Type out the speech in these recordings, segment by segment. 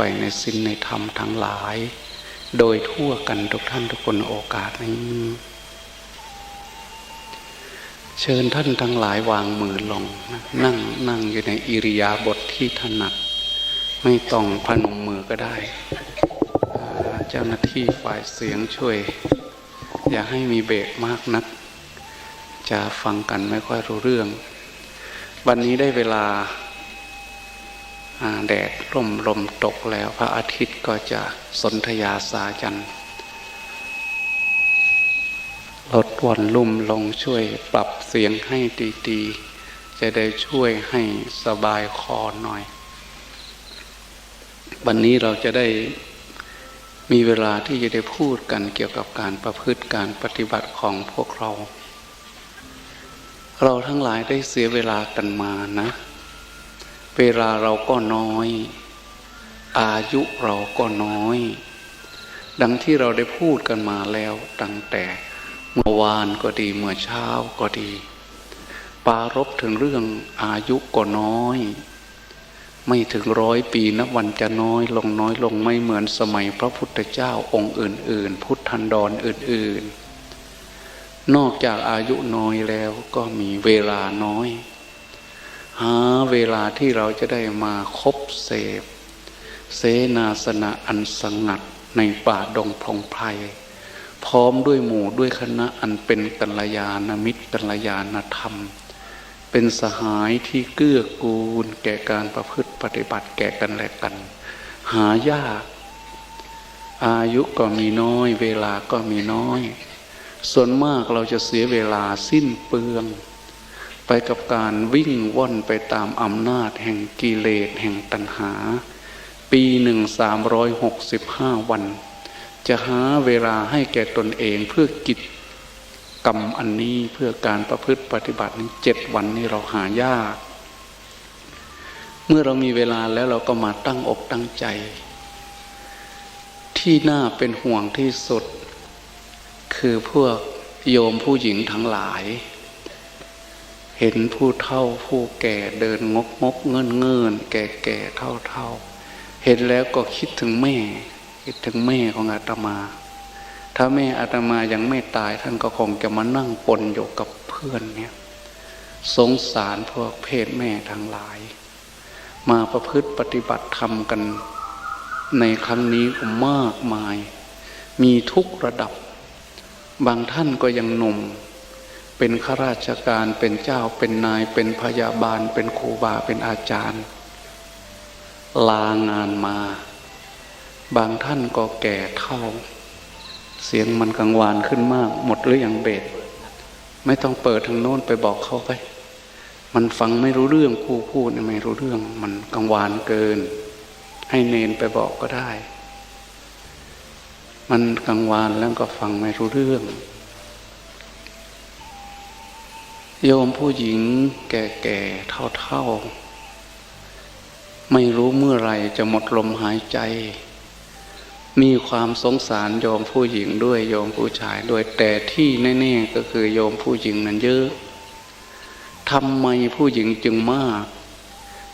ฝ่ในศีลในธรรมทั้งหลาย โดยทั่วกันทุกท่านทุกคนโอกาสนี้ เชิญท่านทั้งหลายวางมือลงนะนั่งนั่งอยู่ในอิริยาบถทที่ถนัด ไม่ต้องพนมมือก็ได้ เจ้าหน้าที่ฝ่ายเสียงช่วย อย่าให้มีเบรกมากนัก จะฟังกันไม่ค่อยรู้เรื่อง วันนี้ได้เวลา แดดร่มลมตกแล้วพระอาทิตย์ก็จะสนธยาสาจันลดวันลุ่มลงช่วยปรับเสียงให้ดีๆ จะได้ช่วยให้สบายคอหน่อย วันนี้เราจะได้มีเวลาที่จะได้พูดกันเกี่ยวกับการประพฤติการปฏิบัติของพวกเรา เราทั้งหลายได้เสียเวลากันมานะ เวลาเราก็น้อย อายุเราก็น้อย ดังที่เราได้พูดกันมาแล้วตั้งแต่เมื่อวานก็ดีเมื่อเช้าก็ดี ปารบถึงเรื่องอายุก็น้อย ไม่ถึงร้อยปีนับวันจะน้อยลงน้อยลงไม่เหมือนสมัยพระพุทธเจ้าองค์อื่น ๆ พุทธันดรออื่น ๆ นอกจากอายุน้อยแล้วก็มีเวลาน้อย หาเวลาที่เราจะได้มาคบเสพเสนาสนะอันสงัดในป่าดงพงไพรพร้อมด้วยหมู่ด้วยคณะอันเป็นกัลยาณมิตรกัลยาณธรรม เป็นสหายที่เกื้อกูลแก่การประพฤติปฏิบัติแก่กันและกัน หายาก อายุก็มีน้อย เวลาก็มีน้อย ส่วนมากเราจะเสียเวลาสิ้นเปลือง ไปกับการวิ่งว่อนไปตามอำนาจแห่งกิเลสแห่งตัณหา ปีหนึ่งสามร้อยหกสิบห้าวัน จะหาเวลาให้แก่ตนเองเพื่อกิจกรรมอันนี้เพื่อการประพฤติปฏิบัตินี้เจ็ดวันนี้เราหายาก เมื่อเรามีเวลาแล้วเราก็มาตั้งอกตั้งใจ ที่น่าเป็นห่วงที่สุด คือพวกโยมผู้หญิงทั้งหลาย เห็นผู้เฒ่าผู้แก่เดินงกงกเงินเงินแก่แก่เท่าเท่าเห็นแล้วก็คิดถึงแม่ คิดถึงแม่ของอาตมา ถ้าแม่อาตมายังไม่ตายท่านก็คงจะมานั่งปนอยู่กับเพื่อนเนี่ยสงสารพวกเพศแม่ทั้งหลาย มาประพฤติปฏิบัติธรรมกัน ในครั้งนี้มากมาย มีทุกระดับ บางท่านก็ยังหนุ่ม เป็นข้าราชการเป็นเจ้าเป็นนายเป็นพยาบาล เป็นครูบาเป็นอาจารย์ ลางานมา บางท่านก็แก่เท่า เสียงมันกังวานขึ้นมาก หมดหรืออยังเบสไม่ต้องเปิดทางโน้นไปบอกเขาไป มันฟังไม่รู้เรื่องผู้พูดไม่รู้เรื่องมันกังวานเกิน ให้เนนไปบอกก็ได้ มันกังวานแล้วก็ฟังไม่รู้เรื่อง โยมผู้หญิงแก่ๆเท่าๆ ไม่รู้เมื่อไรจะหมดลมหายใจ มีความสงสารโยมผู้หญิงด้วยโยมผู้ชายด้วยแต่ที่แน่ๆก็คือโยมผู้หญิงนั้นเยอะทำไมผู้หญิงจึงมาก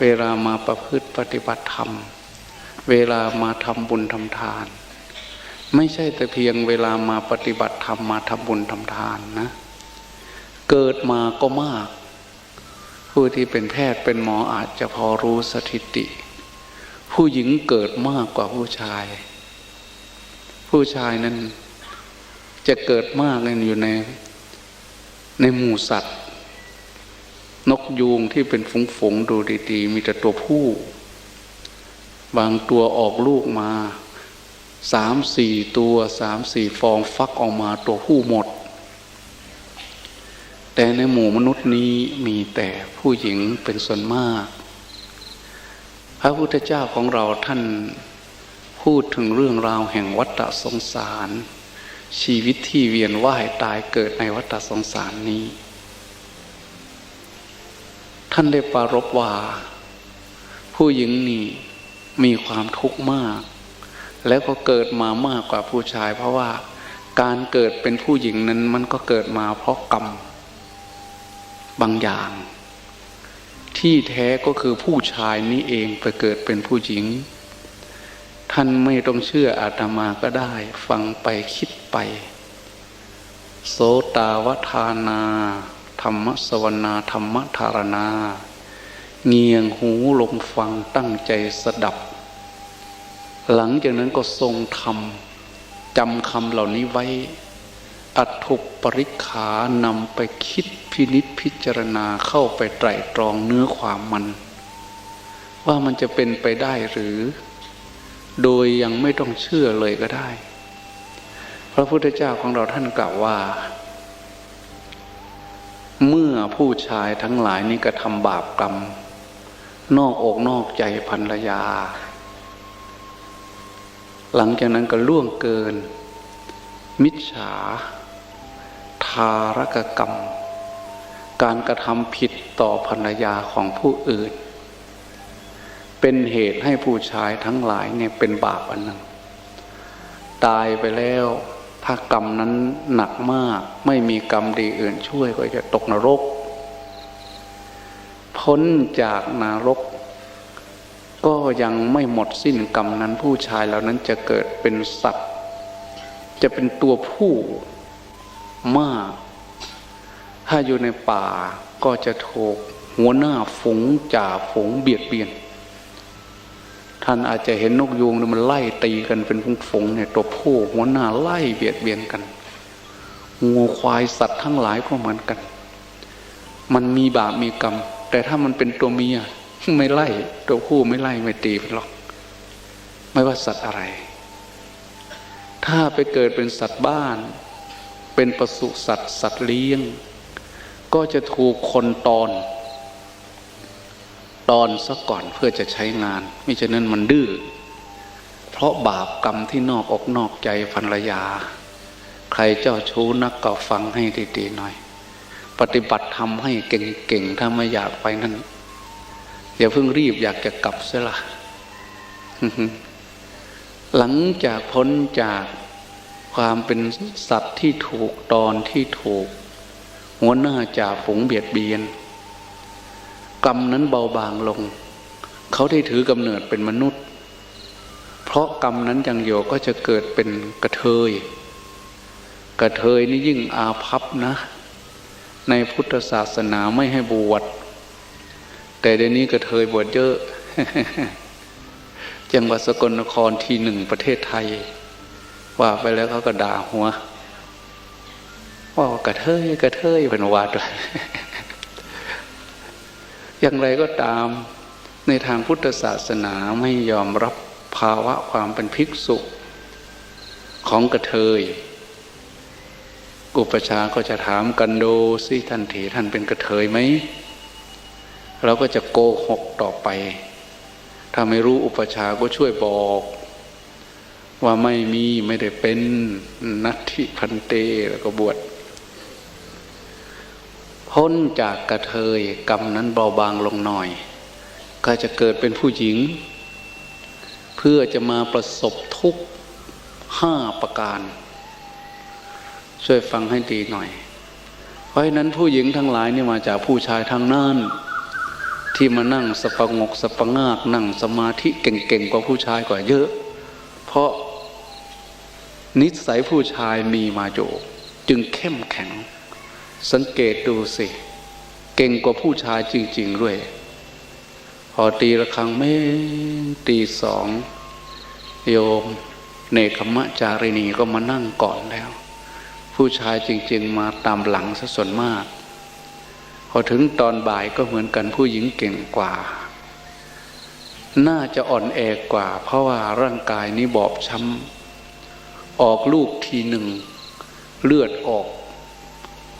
เวลามาประพฤติปฏิบัติธรรม เวลามาทำบุญทำทาน ไม่ใช่แต่เพียงเวลามาปฏิบัติธรรมมาทำบุญทำทานนะ เกิดมาก็มาก ผู้ที่เป็นแพทย์เป็นหมออาจจะพอรู้สถิติ ผู้หญิงเกิดมากกว่าผู้ชาย ผู้ชายนั้นจะเกิดมากเลยอยู่ในในหมู่สัตว์ นกยูงที่เป็นฝูงๆดูดีๆ มีแต่ตัวผู้ บางตัวออกลูกมาสามสี่ตัวสามสี่ฟองฟักออกมาตัวผู้หมด แต่ในหมู่มนุษย์นี้มีแต่ผู้หญิงเป็นส่วนมาก พระพุทธเจ้าของเราท่านพูดถึงเรื่องราวแห่งวัฏสงสาร ชีวิตที่เวียนว่ายตายเกิดในวัฏสงสารนี้ ท่านได้ปรารบว่า ผู้หญิงนี่มีความทุกข์มาก แล้วก็เกิดมามากกว่าผู้ชาย เพราะว่าการเกิดเป็นผู้หญิงนั้นมันก็เกิดมาเพราะกรรม บางอย่าง ที่แท้ก็คือผู้ชายนี้เองไปเกิดเป็นผู้หญิง ท่านไม่ต้องเชื่ออาตมาก็ได้ ฟังไปคิดไป โสตาวทานา ธรรมสวนาธรรมธารณาเงียงหูลมฟังตั้งใจสดับ หลังจากนั้นก็ทรงทำจำคำเหล่านี้ไว้ อัตถุปริขานำไปคิดพินิษพิจารณาเข้าไปไตรตรองเนื้อความมัน ว่ามันจะเป็นไปได้หรือ โดยยังไม่ต้องเชื่อเลยก็ได้ พระพุทธเจ้าของเราท่านกล่าวว่า เมื่อผู้ชายทั้งหลายนี้กระทำบาปกรรม นอกอกนอกใจภรรยา หลังจากนั้นก็ล่วงเกินมิจฉา ทารกกรรม การกระทำผิดต่อภรรยาของผู้อื่น เป็นเหตุให้ผู้ชายทั้งหลายเนี่ยเป็นบาปอันหนึ่ง ตายไปแล้วถ้ากรรมนั้นหนักมาก ไม่มีกรรมดีอื่นช่วยก็จะตกนรก พ้นจากนรก ก็ยังไม่หมดสิ้นกรรมนั้นผู้ชายเหล่านั้นจะเกิดเป็นสัตว์ จะเป็นตัวผู้ มาก ถ้าอยู่ในป่าก็จะถูกหัวหน้าฝูงจ่าฝูงเบียดเบียน ท่านอาจจะเห็นนกยูงมันไล่ตีกันเป็นฝูงๆเนี่ยตัวผู้หัวหน้าไล่เบียดเบียนกันงูควายสัตว์ทั้งหลายก็เหมือนกัน มันมีบาปมีกรรม แต่ถ้ามันเป็นตัวเมียไม่ไล่ ตัวผู้ไม่ไล่ไม่ตีหรอก ไม่ว่าสัตว์อะไร ถ้าไปเกิดเป็นสัตว์บ้าน เป็นปศุสัตว์สัตว์เลี้ยง ก็จะถูกคนตอน ตอนซะก่อนเพื่อจะใช้งานมิฉะนั้นมันดื้อเพราะบาปกรรมที่นอกอกนอกใจภรรยา ใครเจ้าชู้นักก็ฟังให้ดีๆหน่อย ปฏิบัติทำให้เก่งๆถ้าไม่อยากไปนั่นอย่าเพิ่งรีบอยากจะกลับเสียละหลังจากพ้นจาก ความเป็นสัตว์ที่ถูกตอนที่ถูก หัวหน้าจ่าฝูงเบียดเบียน กรรมนั้นเบาบางลง เขาได้ถือกำเนิดเป็นมนุษย์ เพราะกรรมนั้นยังอยู่ก็จะเกิดเป็นกระเทย กระเทยนี่ยิ่งอาภัพนะ ในพุทธศาสนาไม่ให้บวชแต่เดี๋ยวนี้กระเทยบวชเยอะจังหวัดสกลนครที่หนึ่งประเทศไทย ว่าไปแล้วเขาก็ด่าหัวว่ากระเทยกระเทยเป็นวาดอย่างไรก็ตามในทางพุทธศาสนาไม่ยอมรับภาวะความเป็นภิกษุของกระเทย อุปชาก็จะถามกันโดสิท่านถีท่านเป็นกระเทยไหม เราก็จะโกหกต่อไป ถ้าไม่รู้อุปชาก็ช่วยบอก ว่าไม่มีไม่ได้เป็นนัตถิพันเตแล้วก็บวชพ้นจากกระเทยกรรมนั้นเบาบางลงหน่อย ก็จะเกิดเป็นผู้หญิง เพื่อจะมาประสบทุกข์ห้าประการ ช่วยฟังให้ดีหน่อย เพราะฉะนั้นผู้หญิงทั้งหลายนี่มาจากผู้ชายทางนั้นที่มานั่งสปงกสปงากนั่งสมาธิเก่งๆกว่าผู้ชายกว่าเยอะ เพราะ นิสัยผู้ชายมีมาโยจึงเข้มแข็ง สังเกตดูสิ เก่งกว่าผู้ชายจริง ๆ ด้วย พอตีระฆังไม่ตีสอง โยมเนคขมะจารินีก็มานั่งก่อนแล้ว ผู้ชายจริง ๆ มาตามหลังซะส่วนมาก พอถึงตอนบ่ายก็เหมือนกันผู้หญิงเก่งกว่า น่าจะอ่อนแอกว่า เพราะว่าร่างกายนี้บอบช้ำ ออกลูกทีหนึ่ง เลือดออก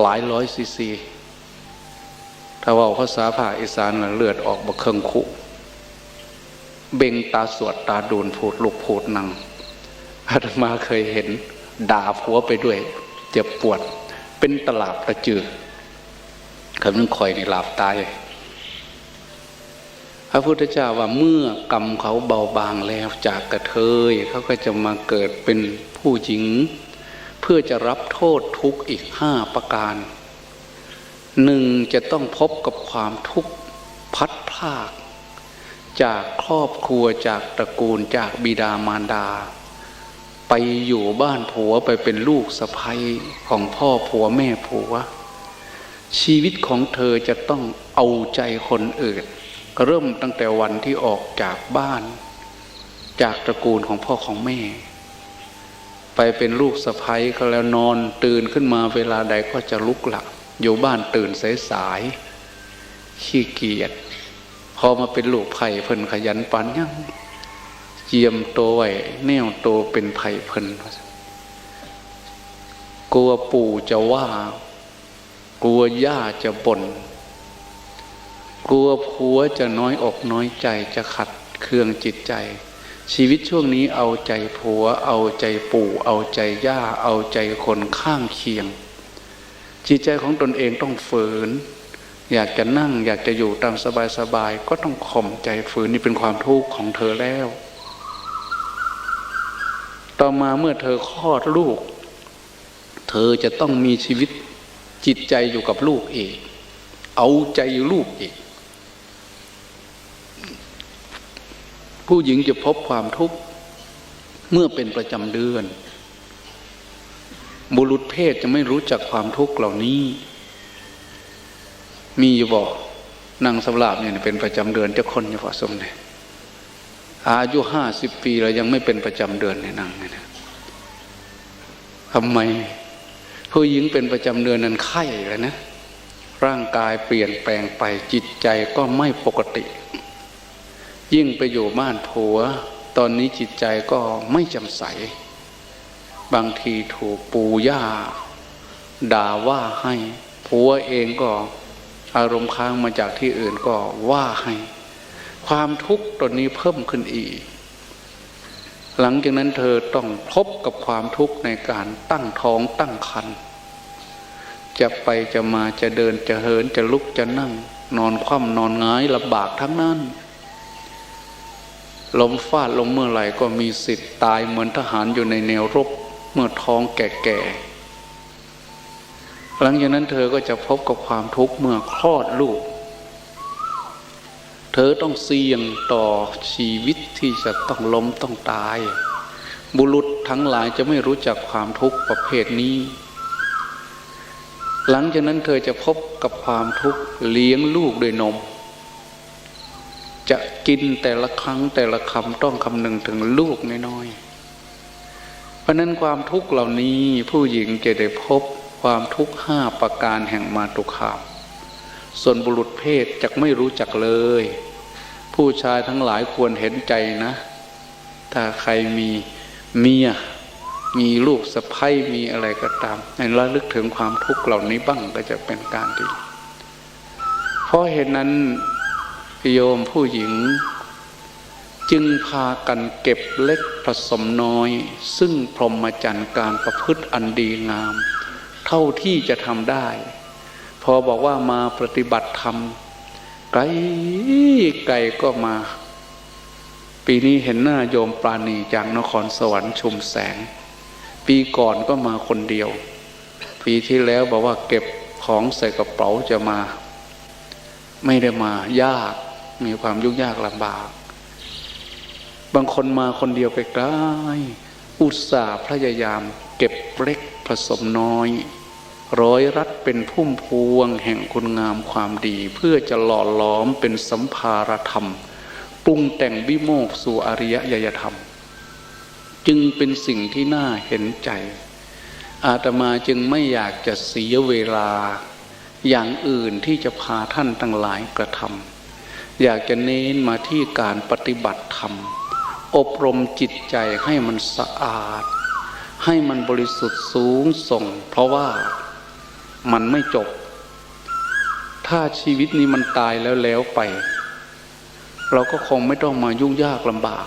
หลายร้อยซีซี ถ้าว่าภาษาภาคอีสานนะเลือดออกบะเครื่องคุเบ่งตาสวดตาดูนพูดลูกพูดนังอาตมาเคยเห็นด่าผัวไปด้วย เจ็บปวด เป็นตลาบตะจืดคำนึงคอยในลาบตายพระพุทธเจ้าว่าเมื่อกรรมเขาเบาบางแล้วจากกระ เทยเขาก็จะมาเกิดเป็นผู้หญิง เพื่อจะรับโทษทุกข์อีกห้าประการหนึ่งจะต้องพบกับความทุกข์พัดพลาก จากครอบครัวจากตระกูลจากบิดามารดา ไปอยู่บ้านผัวไปเป็นลูกสะใภ้ของพ่อผัวแม่ผัว ชีวิตของเธอจะต้องเอาใจคนอื่น เริ่มตั้งแต่วันที่ออกจากบ้าน จากตระกูลของพ่อของแม่ ไปเป็นลูกสะใภ้ก็แล้วนอนตื่นขึ้นมาเวลาใดก็จะลุกหลับอยู่บ้านตื่นสายๆขี้เกียจพอมาเป็นลูกไผ่เพิ่นขยันปันยังเจียมโตไว้แนวโตเป็นไผ่เพิ่นกลัวปู่จะว่า กลัวย่าจะบน่นกลัวผัวจะน้อยอกน้อยใจจะขัดเคืองจิตใจ ชีวิตช่วงนี้เอาใจผัว เอาใจปู่ เอาใจย่า เอาใจคนข้างเคียง จิตใจของตนเองต้องฝืน อยากจะนั่งอยากจะอยู่ตามสบายๆก็ต้องข่มใจฝืนนี่เป็นความทุกข์ของเธอแล้ว ต่อมาเมื่อเธอคลอดลูก เธอจะต้องมีชีวิตจิตใจอยู่กับลูกเองเอาใจลูกเอง ผู้หญิงจะพบความทุกข์เมื่อเป็นประจำเดือน บุรุษเพศจะไม่รู้จักความทุกข์เหล่านี้ มีอยู่บอกนางสำราบเนี่ยเป็นประจำเดือนเจ้าคนอยู่พอสมเนี่ยอายุห้าสิบปีแล้วยังไม่เป็นประจำเดือนในนางเนี่ยนะทำไมผู้หญิงเป็นประจำเดือนนั้นไข้เลยนะ ร่างกายเปลี่ยนแปลงไปจิตใจก็ไม่ปกติ ยิ่งไปอยู่บ้านผัว ตอนนี้จิตใจก็ไม่จำใส บางทีถูกปู่ย่า ด่าว่าให้ผัวเองก็อารมณ์ค้างมาจากที่อื่นก็ว่าให้ ความทุกข์ตอนนี้เพิ่มขึ้นอีก หลังจากนั้นเธอต้องพบกับความทุกข์ในการตั้งท้องตั้งครรภ์จะไปจะมาจะเดินจะเหินจะลุกจะนั่ง นอนคว่ำนอนงายลำบากทั้งนั้น ลมฟาดลงเมื่อไหร่ก็มีสิทธิ์ตายเหมือนทหารอยู่ในแนวรบเมื่อท้องแก่ๆหลังจากนั้นเธอก็จะพบกับความทุกข์เมื่อคลอดลูก เธอต้องเสี่ยงต่อชีวิตที่จะต้องล้มต้องตาย บุรุษทั้งหลายจะไม่รู้จักความทุกข์ประเภทนี้ หลังจากนั้นเธอจะพบกับความทุกข์เลี้ยงลูกด้วยนม จะกินแต่ละครั้งแต่ละคำต้องคำนึงถึงลูกน้อยๆเพราะนั้นความทุกข์เหล่านี้ผู้หญิงจะได้พบความทุกข์ห้าประการแห่งมาตุคาม ส่วนบุรุษเพศจะไม่รู้จักเลย ผู้ชายทั้งหลายควรเห็นใจนะ ถ้าใครมีเมียมีลูกสะใภ้มีอะไรก็ตามให้ระลึกถึงความทุกข์เหล่านี้บ้างก็จะเป็นการดี เพราะเหตุนั้น โยมผู้หญิง จึงพากันเก็บเล็กผสมน้อย ซึ่งพรหมจรรย์การประพฤติอันดีงาม เท่าที่จะทำได้ พอบอกว่ามาปฏิบัติธรรมไกลไกลก็มา ปีนี้เห็นหน้าโยมปราณีจากนครสวรรค์ชุมแสง ปีก่อนก็มาคนเดียว ปีที่แล้วบอกว่าเก็บของใส่กระเป๋าจะมา ไม่ได้มายาก มีความยุ่งยากลำบาก บางคนมาคนเดียวไกลอุตส่าห์พยายาม เก็บเล็กผสมน้อย ร้อยรัดเป็นพุ่มพวงแห่งคุณงามความดี เพื่อจะหล่อหลอมเป็นสัมภารธรรม ปรุงแต่งวิโมกสู่อริยยธรรม จึงเป็นสิ่งที่น่าเห็นใจ อาตมาจึงไม่อยากจะเสียเวลาอย่างอื่นที่จะพาท่านทั้งหลายกระทำ อยากจะเน้นมาที่การปฏิบัติธรรม อบรมจิตใจให้มันสะอาด ให้มันบริสุทธิ์สูงส่ง เพราะว่ามันไม่จบ ถ้าชีวิตนี้มันตายแล้วแล้วไป เราก็คงไม่ต้องมายุ่งยากลำบาก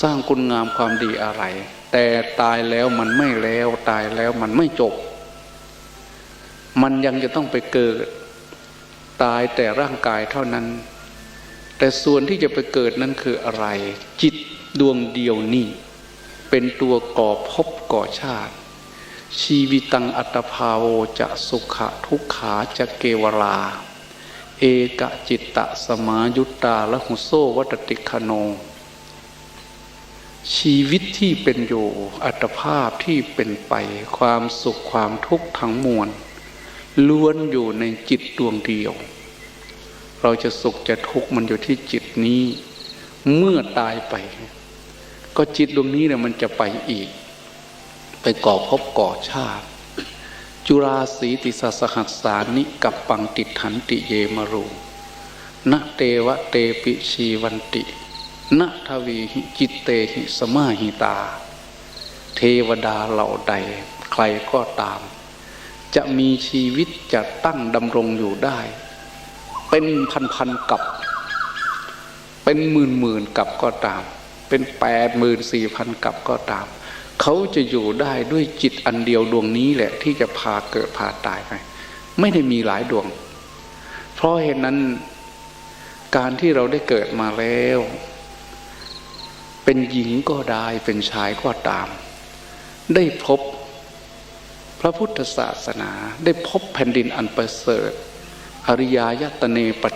สร้างคุณงามความดีอะไร แต่ตายแล้วมันไม่แล้ว ตายแล้วมันไม่จบ มันยังจะต้องไปเกิด ตายแต่ร่างกายเท่านั้น แต่ส่วนที่จะไปเกิดนั้นคืออะไร จิตดวงเดียวนี่เป็นตัวก่อภพก่อชาติ ชีวิตังอัตภาโวจะสุขะทุกขาจะเกวรา เอกจิตตะสมายุตตาละหุโซวัตติคโน ชีวิตที่เป็นอยู่อัตภาพที่เป็นไปความสุขความทุกข์ทั้งมวล ล้วนอยู่ในจิตดวงเดียว เราจะสุขจะทุกข์มันอยู่ที่จิตนี้ เมื่อตายไป ก็จิตดวงนี้เนี่ยมันจะไปอีก ไปก่อภพก่อชาติ จุราสีติสสหัสสานิกับปังติทันติเยมรูนะเตวะเตปิชีวันตินะทวีหิจิตเตหิสมาหิตา เทวดาเหล่าใด ใครก็ตาม จะมีชีวิตจะตั้งดำรงอยู่ได้ เป็นพันพันๆกับ เป็นหมื่นหมื่นๆกับก็ตาม เป็นแปดหมื่นสี่พันกับก็ตาม เขาจะอยู่ได้ด้วยจิตอันเดียวดวงนี้แหละ ที่จะพาเกิดพาตายไปไม่ได้มีหลายดวง เพราะเหตุนั้นการที่เราได้เกิดมาแล้ว เป็นหญิงก็ได้เป็นชายก็ตาม ได้พบ ระพุทธศาสนาได้พบแผ่นดินอันประเสริฐ อริยายตเนป